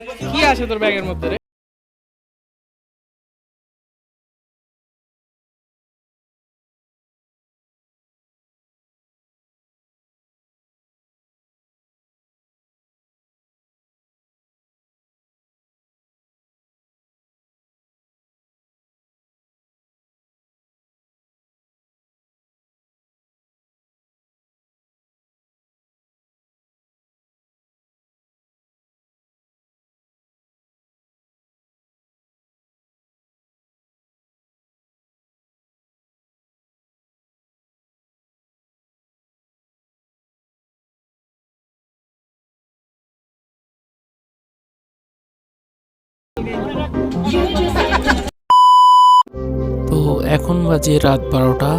কি আছে তোর ব্যাগের মধ্যে রে? তো এখন বাজে রাত বারোটা।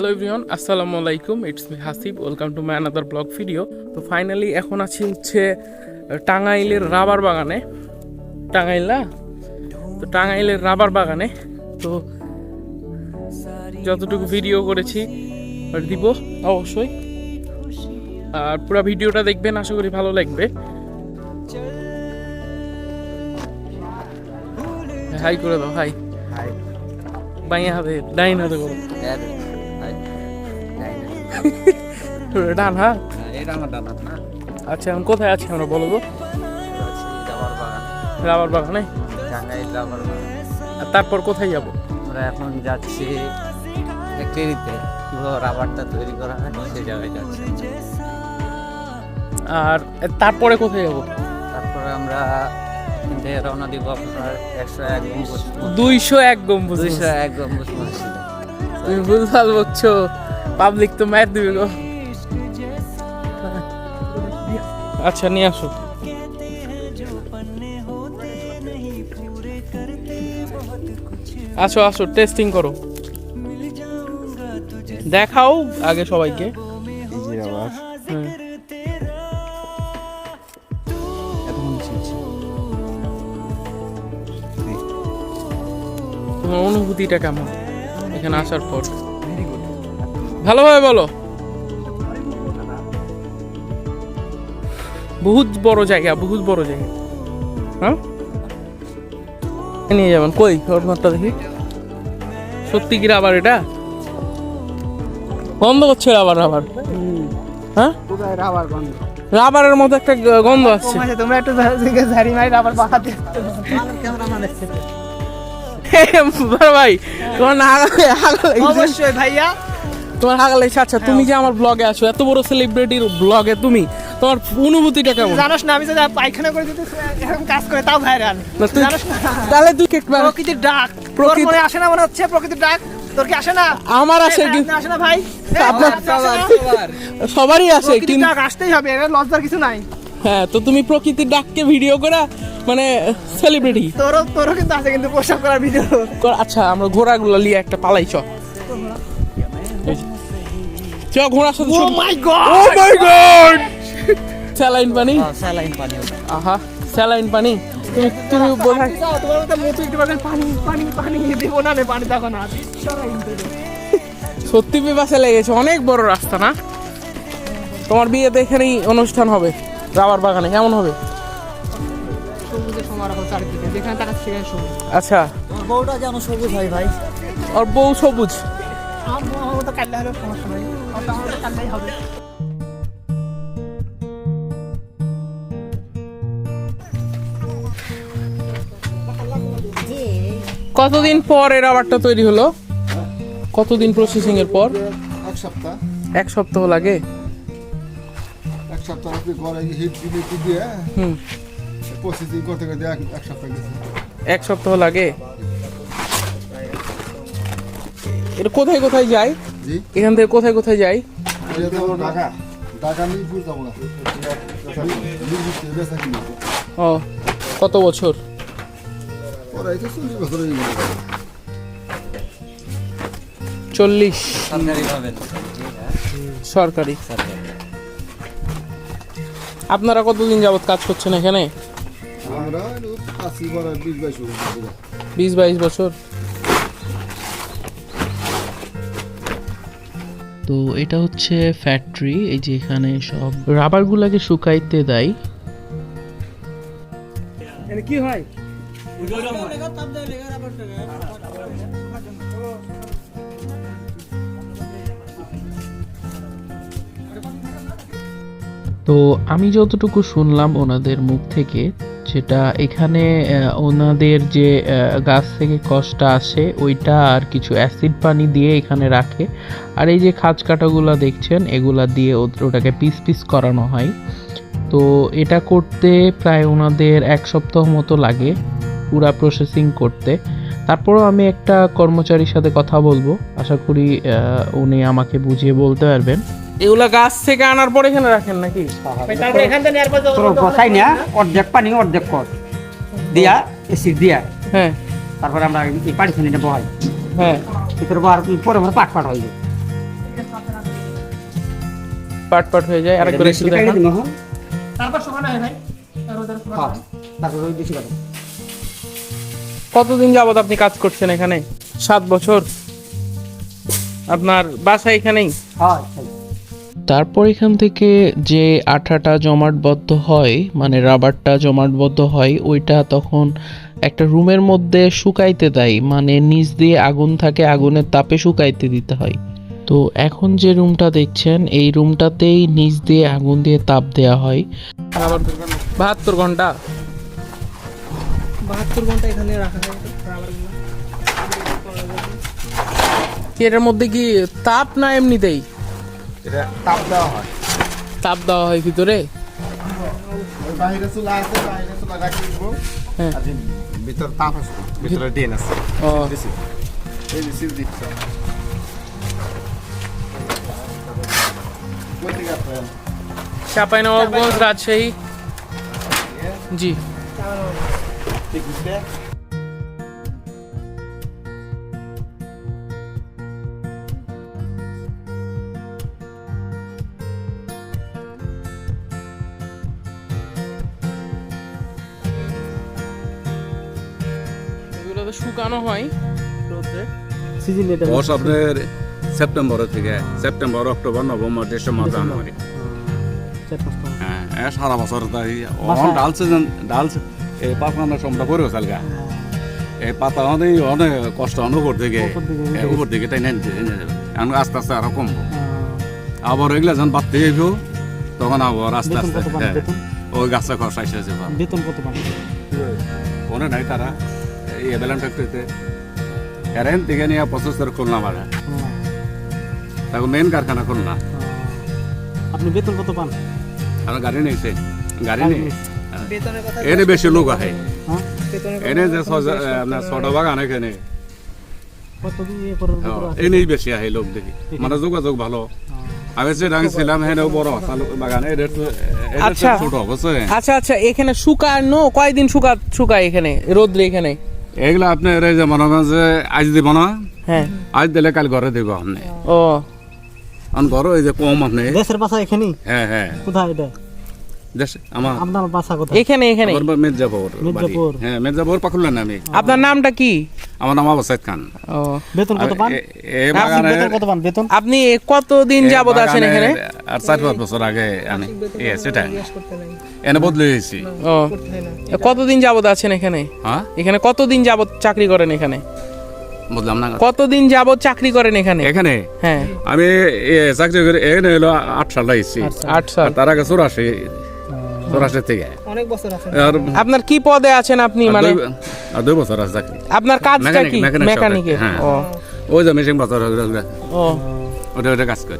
হ্যালো এভরিওয়ান আসসালামু আলাইকুম it's me Hasib welcome to my another vlog video তো ফাইনালি এখন আছি হচ্ছে টাঙ্গাইলের রাবার বাগানে। টাঙ্গাইল না? তো টাঙ্গাইলের রাবার বাগানে। তো যতটুকু ভিডিও করেছি আর দিব অবশ্যই। আর পুরো ভিডিওটা দেখবেন আশা করি ভালো লাগবে। হাই করে দাও হাই। হাই। বাইয়া হাতে ডাইন হাতে করো। ডান হ্যাঁ? এটা আমার দাদা না আচ্ছা এখন কোথায় আছি আমরা বলো তো? রাবার বাগান বাগানে টাঙ্গাইল রাবার বাগান আর তারপর কোথায় যাব? আমরা এখন যাচ্ছি ফ্যাক্টরিতে কীভাবে রাবারটা তৈরি করা হয় সেই জায়গায় যাচ্ছি। আর তারপরে কোথায় যাব? তারপরে আমরা রওনা দিব আপনার একশো এক গম্বুজ দুইশো এক গম্বুজ দুইশো এক গম্বুজ মসজিদে। তুমি ভুলভাল বলছো পাবলিক তো ম্যাচ দিবে গো। আচ্ছা নিয়ে আসো। আসো আসো টেস্টিং করো। দেখাও আগে সবাইকে। তোমার অনুভূতিটা কেমন? এখানে আসার পর। ভালোভাবে বলো। বহুত বড় জায়গা বহুত বড় জায়গা। হ্যাঁ? নিয়ে যাবেন। কই? ওর ঘটনাটা দেখি। সত্যি কি রাবার এটা? গন্ধ করছে রাবার রাবার। হ্যাঁ? রাবার গন্ধ? রাবারের মতো একটা গন্ধ আসছে। তোমরা একটু ঝাড়ি মারি রাবার ভাই তোমার না অবশ্যই ভাইয়া। তোমার হাগা লাগছে আচ্ছা তুমি যে আমার ব্লগে আসো এত বড় সেলিব্রিটির ব্লগে তুমি তোমার অনুভূতিটা কেমন? জানোস না আমি যদি পায়খানা করে দিতে এরকম কাজ করে তাও ভাইরাল তাহলে তুই কেক। প্রকৃতির ডাক। প্রকৃতি- মনে আসে না মনে হচ্ছে প্রকৃতির ডাক? তোর কি আসে না? আমার আসে কি আসে না ভাই? আপনার- সবারই আসে কিন্তু ডাক আসতেই হবে এর লজ্জার কিছু নাই। হ্যাঁ তো তুমি প্রকৃতির ডাককে ভিডিও করা মানে সেলিব্রিটি তোরও তোরও কিন্তু আছে কিন্তু পোশাক করার ভিডিও আচ্ছা আমরা ঘোড়াগুলো নিয়ে একটা পালাই চ চ ঘোড়ার সাথে ও my god oh my god saline পানি। স্যালাইন পানি আহা স্যালাইন পানি। তুমি তুমি বোঝাই তোমার মতো মুতু একটু পানি পানি পানি দেবো না নে পানি তখন আর সরাই দিতে দে। সত্যি পিপাসে লেগেছে অনেক বড় রাস্তা না? তোমার বিয়েতে এখানেই অনুষ্ঠান হবে রাবার বাগানে কেমন হবে? আচ্ছা। বউটা যেন সবুজ হয় ভাই। আর বউ সবুজ। আমার কাটলে হলেও সমস্যা নেই। তো কাটলেই হবে। কতদিন পর এর আবারটা তৈরি হলো? কতদিন প্রসেসিং এর পর? এক সপ্তাহ। এক সপ্তাহ লাগে? এক সপ্তাহ আপনি ঘরে হিট কি দিয়ে হুম। প্রসেসিং করতে করতে এক এক সপ্তাহ গেছে এক সপ্তাহ লাগে? এর কোথায় কোথায় যায়? জি। এখান থেকে কোথায় কোথায় ঢাকা। ঢাকা মিরপুর যাব না। কিনে ও কত বছর? চল্লিশ সরকারি আপনারা কতদিন যাবৎ কাজ করছেন এখানে? বিশ বাইশ বছর। তো এটা হচ্ছে ফ্যাক্টরি এই যে এখানে সব রাবারগুলোকে শুকাইতে দেয়। কি হয়? তো আমি যতটুকু শুনলাম ওনাদের মুখ থেকে যেটা এখানে ওনাদের যে গাছ থেকে কষ্টটা আসে, ওইটা আর কিছু অ্যাসিড পানি দিয়ে এখানে রাখে। আর এই যে খাঁজ কাটাগুলো দেখছেন, এগুলা দিয়ে ওটাকে পিস পিস করানো হয়। তো এটা করতে প্রায় ওনাদের এক সপ্তাহ মতো লাগে পুরা প্রসেসিং করতে। তারপরও আমি একটা কর্মচারীর সাথে কথা বলব। আশা করি উনি আমাকে বুঝিয়ে বলতে পারবেন। এগুলা গাছ থেকে আনার পর এখানে রাখেন নাকি? বসাই না অর্ধেক পানি অর্ধেক কর। দিয়া এসিড দিয়া। হ্যাঁ। তারপরে আমরা এই পানি বহাই। হ্যাঁ। ভিতরে বহার পরে পরে পাট পাট হয়ে যায়। পাট পাট হয়ে যায় তারপর শুকানো হয় ভাই। হয়। তারপর বেশি কথা কতদিন যাবত আপনি কাজ করছেন এখানে? সাত বছর? আপনার বাসা এখানেই? হয়। তারপর এখান থেকে যে আঠাটা জমাটবদ্ধ হয় মানে রাবারটা জমাটবদ্ধ হয় ওইটা তখন একটা রুমের মধ্যে শুকাইতে দেয় মানে নিচ দিয়ে আগুন থাকে আগুনের তাপে শুকাইতে দিতে হয়। তো এখন যে রুমটা দেখছেন এই রুমটাতেই নিচ দিয়ে আগুন দিয়ে তাপ দেওয়া হয়। বাহাত্তর ঘণ্টা। বাহাত্তর ঘণ্টা এখানে রাখা হয়। এটার মধ্যে কি তাপ না এমনিতেই? এটা তাপ দেওয়া হয়। তাপ দেওয়া হয় ভিতরে? বাইরে চুলা আছে বাইরে চুলা রাখি দিব। হ্যাঁ। তাপ আছে ভিতরে ড্রেন আছে। ও। এই দিছি দিচ্ছ। কোন চাপাই নবাবগঞ্জ রাজশাহী। জি। তো শুকানো হয়। রোদ্রে। আপনার সেপ্টেম্বর থেকে September October November December January. হ্যাঁ সারা বছর তাই অন ডালছে যেন ডালছে এই পাতানোর সমটা করে চালগা। এই পাতা অনেক অনেক কষ্ট উপর দিকে উপর দিকে তাই নেন এখন আস্তে আস্তে আরও কমবো। আবার এগুলা যখন বাড়তে যাইব তখন আবার আস্তে আস্তে হ্যাঁ, ওই গাছে খসাই এসেছে বেতন কত মনে নাই তারা। এই ফ্যাক্টরিতে। থেকে নিয়ে খুলনা তারপর মেন কারখানা খুলনা। আপনি বেতন কত পান? আর গাড়ি নেইছে গাড়ি নেই। এনে বেশি লোক আহে। হ্যাঁ? এনে যে আপনার ছটা বাগান এখানে। কত এনেই বেশি আহে লোক দেখি। মানে যোগাযোগ ভালো। আমি যে ডাঙ ছিলাম হেনেও বড়। আসাল বাগান আচ্ছা। ছোট অবশ্যই আচ্ছা আচ্ছা এখানে শুকানো কয়দিন শুকা শুকায় এখানে রোদ্রে এখানে? এগুলা আপনি এর যে মনে করেন যে আজ দিব না? হ্যাঁ। আজ দিলে কাল ঘরে দিব আপনি। ও। ঘরে ওই যে কম আপনি। দেশের বাসা এখানে হ্যাঁ হ্যাঁ। কোথায় এটা? আমার আপনার বাসা কোথায়? এখানে এখানে। মির্জাপুর মির্জাপুর। হ্যাঁ মির্জাপুর আপনার নামটা কি? আমার নাম আবু সাইদ খান। ও। বেতন কত পান? এ- এ বাগানে বেতন কত পান? বেতন? আপনি কতদিন যাবত আছেন এখানে? আর চার পাঁচ বছর আগে আমি এ সেটাই। এনে বদলে গেছি ও। করতে হয় না। কতদিন যাবত আছেন এখানে? হ্যাঁ? এখানে কতদিন যাবত চাকরি করেন এখানে? বুঝলাম না। কতদিন যাবত চাকরি করেন এখানে? এখানে? হ্যাঁ। আমি এ চাকরি করে এখানে হলো আট সাল লাগছি আট সাল। তার আগে চৌরাশি থেকে। অনেক বছর আছে। আর আপনার কি পদে আছেন আপনি মানে? দুই- বছর আছে চাকরি। আপনার কাজটা কি? হ্যাঁ। ও। ওই যে মেশিন বছর ও। ওটা ওটা কাজ করি।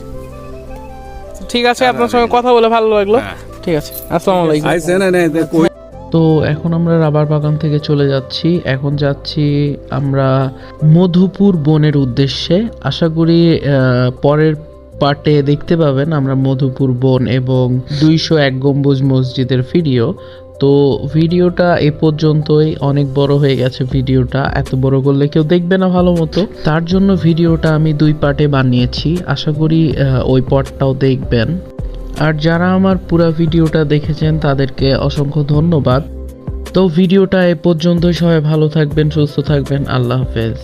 ঠিক আছে আপনার সঙ্গে কথা বলে ভালো লাগল। হ্যাঁ। ঠিক আছে আসসালামু আলাইকুম। তো এখন আমরা রাবার বাগান থেকে চলে যাচ্ছি। এখন যাচ্ছি আমরা মধুপুর বনের উদ্দেশ্যে। আশা করি আহ, পরের পার্টে দেখতে পাবেন আমরা মধুপুর বন এবং দুইশো এক গম্বুজ মসজিদের ভিডিও। তো ভিডিওটা এ পর্যন্তই, অনেক বড় হয়ে গেছে ভিডিওটা, এত বড় করলে কেউ দেখবে না ভালো মতো। তার জন্য ভিডিওটা আমি দুই পার্টে বানিয়েছি, আশা করি ওই পার্টটাও দেখবেন। আর যারা আমার পুরো ভিডিওটা দেখেছেন, তাদেরকে অসংখ্য ধন্যবাদ। তো ভিডিওটা এ পর্যন্তই, সবাই ভালো থাকবেন, সুস্থ থাকবেন, আল্লাহ হাফেজ।